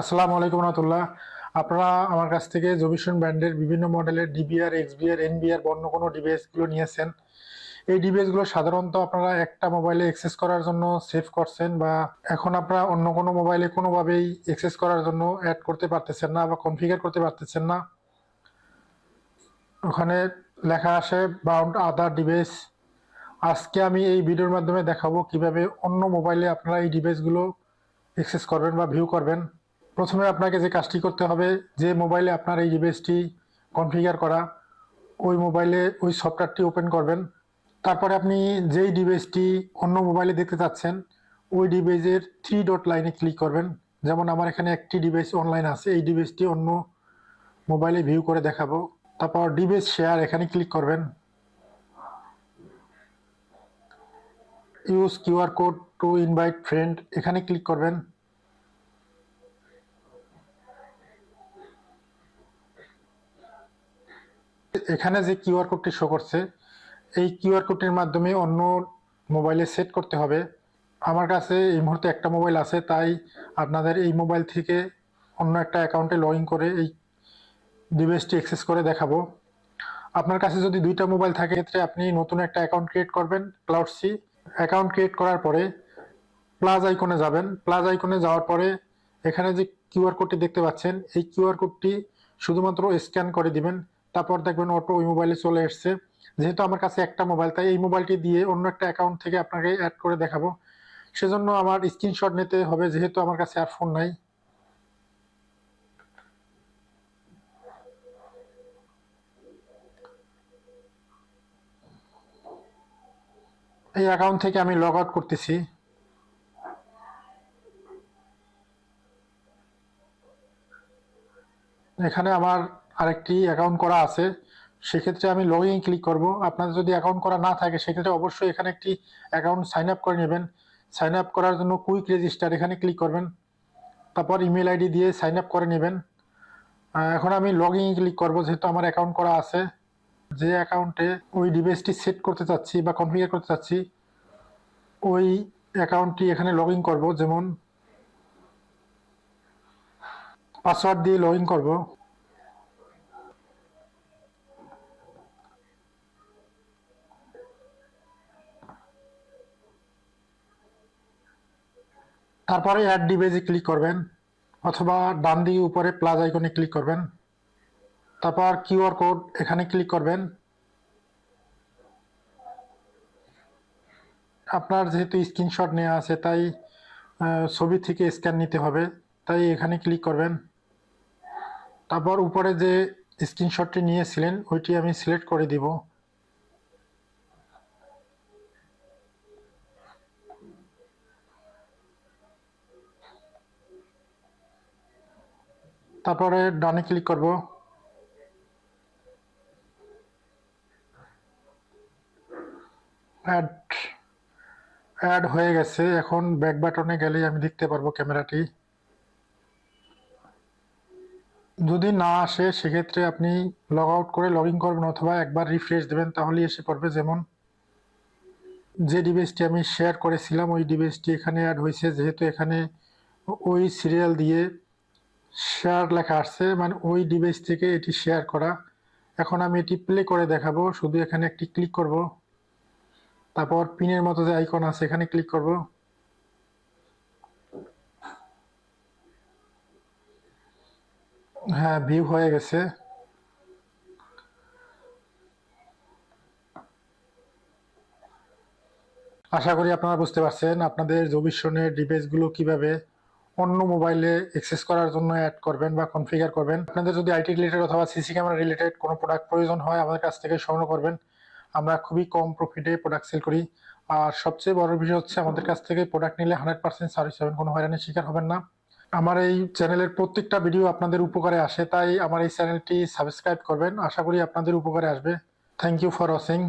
আসসালামু আলাইকুম রহমতুল্লাহ। আপনারা আমার কাছ থেকে জবিশন ব্র্যান্ডের বিভিন্ন মডেলের ডিবিআর এক্সবিআর এনবিআর বন্য কোনো ডিভাইসগুলো নিয়েছেন। এই ডিভাইসগুলো সাধারণত আপনারা একটা মোবাইলে অ্যাক্সেস করার জন্য সেভ করছেন বা এখন আপনারা অন্য কোনো মোবাইলে কোনোভাবেই অ্যাক্সেস করার জন্য অ্যাড করতে পারতেছেন না বা কনফিগার করতে পারতেছেন না। ওখানে লেখা আসে বাউন্ড আদার ডিভাইস আজকে আমি এই ভিডিওর মাধ্যমে দেখাবো কীভাবে অন্য মোবাইলে আপনারা এই ডিভাইসগুলো অ্যাক্সেস করবেন বা ভিউ করবেন। প্রথমে আপনাকে যে কাজটি করতে হবে, যে মোবাইলে আপনার এই ডিভাইসটি কনফিগার করা, ওই মোবাইলে ওই সফটওয়্যারটি ওপেন করবেন। তারপরে আপনি যেই ডিভাইসটি অন্য মোবাইলে দেখতে চাচ্ছেন, ওই ডিভাইসের থ্রি ডট লাইনে ক্লিক করবেন। যেমন আমার এখানে একটি ডিভাইস অনলাইন আছে, এই ডিভাইসটি অন্য মোবাইলে ভিউ করে দেখাবো। তারপর ডিভাইস শেয়ার এখানে ক্লিক করবেন। Use QR code to invite friend এখানে ক্লিক করবেন। এখানে যে কিউআর কোডটি শো করছে, এই কিউআর কোডটির মাধ্যমে অন্য মোবাইলে সেট করতে হবে। আমার কাছে এই মুহূর্তে একটা মোবাইল আছে, তাই আপনাদের এই মোবাইল থেকে অন্য একটা অ্যাকাউন্টে লগ করে এই ডিভাইসটি অ্যাক্সেস করে দেখাবো। আপনার কাছে যদি দুইটা মোবাইল থাকে ক্ষেত্রে আপনি নতুন একটা অ্যাকাউন্ট ক্রিয়েট করবেন ক্লাউড সি অ্যাকাউন্ট ক্রিয়েট করার পরে প্লাস আইকনে যাবেন। প্লাস আইকনে যাওয়ার পরে এখানে যে কিউআর কোডটি দেখতে পাচ্ছেন, এই কিউআর কোডটি শুধুমাত্র স্ক্যান করে দিবেন। তারপর দেখবেন অটো ওই মোবাইলে চলে এসছে। যেহেতু আমার কাছে একটা মোবাইল তাই এই মোবাইলটি দিয়ে অন্য একটা অ্যাকাউন্ট থেকে আপনাকে অ্যাড করে দেখাবো। সেজন্য আমার স্ক্রিনশট নিতে হবে, যেহেতু আমার কাছে আর ফোন নাই। এই অ্যাকাউন্ট থেকে আমি লগ আউট করতেছি। এখানে আমার আরেকটি অ্যাকাউন্ট করা আছে, সেক্ষেত্রে আমি লগ ইন ক্লিক করব। আপনার যদি অ্যাকাউন্ট করা না থাকে, সেক্ষেত্রে অবশ্যই এখানে একটি অ্যাকাউন্ট সাইন আপ করে নেবেন। সাইন আপ করার জন্য কুইক রেজিস্টার এখানে ক্লিক করবেন। তারপর ইমেল আইডি দিয়ে সাইন আপ করে নেবেন। এখন আমি লগ ইন ক্লিক করব, যেহেতু আমার অ্যাকাউন্ট করা আছে। যে অ্যাকাউন্টে ওই ডিভাইসটি সেট করতে চাচ্ছি বা কনফিগার করতে চাচ্ছি, ওই অ্যাকাউন্টটি এখানে লগ ইন করব। যেমন পাসওয়ার্ড দিয়ে লগ ইন করব। তারপরে অ্যাড ডিভাইসে ক্লিক করবেন, অথবা ডান দিকে উপরে প্লাস আইকনে ক্লিক করবেন। তারপর কিউআর কোড এখানে ক্লিক করবেন। আপনার যেহেতু স্ক্রিনশট নেওয়া আছে, তাই ছবি থেকে স্ক্যান নিতে হবে, তাই এখানে ক্লিক করবেন। তারপর উপরে যে স্ক্রিনশটটি নিয়েছিলেন, ওইটি আমি সিলেক্ট করে দিব। তারপরে ডানে ক্লিক করব। অ্যাড অ্যাড হয়ে গেছে। এখন ব্যাক বাটনে গেলেই আমি দেখতে পারব ক্যামেরাটি। যদি না আসে, সেক্ষেত্রে আপনি লগ আউট করে লগ ইন করবেন অথবা একবার রিফ্রেশ দেবেন, তাহলেই এসে পড়বে যেমন। যে ডিভাইসটি আমি শেয়ার করেছিলাম, ওই ডিভাইসটি এখানে অ্যাড হয়েছে। যেহেতু এখানে ওই সিরিয়াল দিয়ে শেয়ার লেখা আসছে মানে ওই ডিভাইস থেকে এটি শেয়ার করা। এখন আমি এটি প্লে করে দেখাবো, শুধু এখানে একটি ক্লিক করব। তারপর পিনের মতো যে আইকন আছে, এখানে ক্লিক করব। হ্যাঁ ভিউ হয়ে গেছে। আশা করি আপনারা বুঝতে পারছেন আপনাদের জবিশনের ডিভাইসগুলো কীভাবে অন্য মোবাইলে অ্যাক্সেস করার জন্য অ্যাড করবেন বা কনফিগার করবেন। আপনাদের যদি আইটি রিলেটেড অথবা সিসি ক্যামেরা রিলেটেড কোনো প্রোডাক্ট প্রয়োজন হয়, আমাদের কাছ থেকে সংগ্রহ করবেন। আমরা খুবই কম প্রফিটে প্রোডাক্ট সেল করি। আর সবচেয়ে বড় বিষয় হচ্ছে আমাদের কাছ থেকে প্রোডাক্ট নিলে হান্ড্রেড পার্সেন্ট সার্ভিস হবেন কোনো হয়রানির শিকার হবেন না। আমার এই চ্যানেলের প্রত্যেকটা ভিডিও আপনাদের উপকারে আসে, তাই আমার এই চ্যানেলটি সাবস্ক্রাইব করবেন। আশা করি আপনাদের উপকারে আসবে। Thank you for watching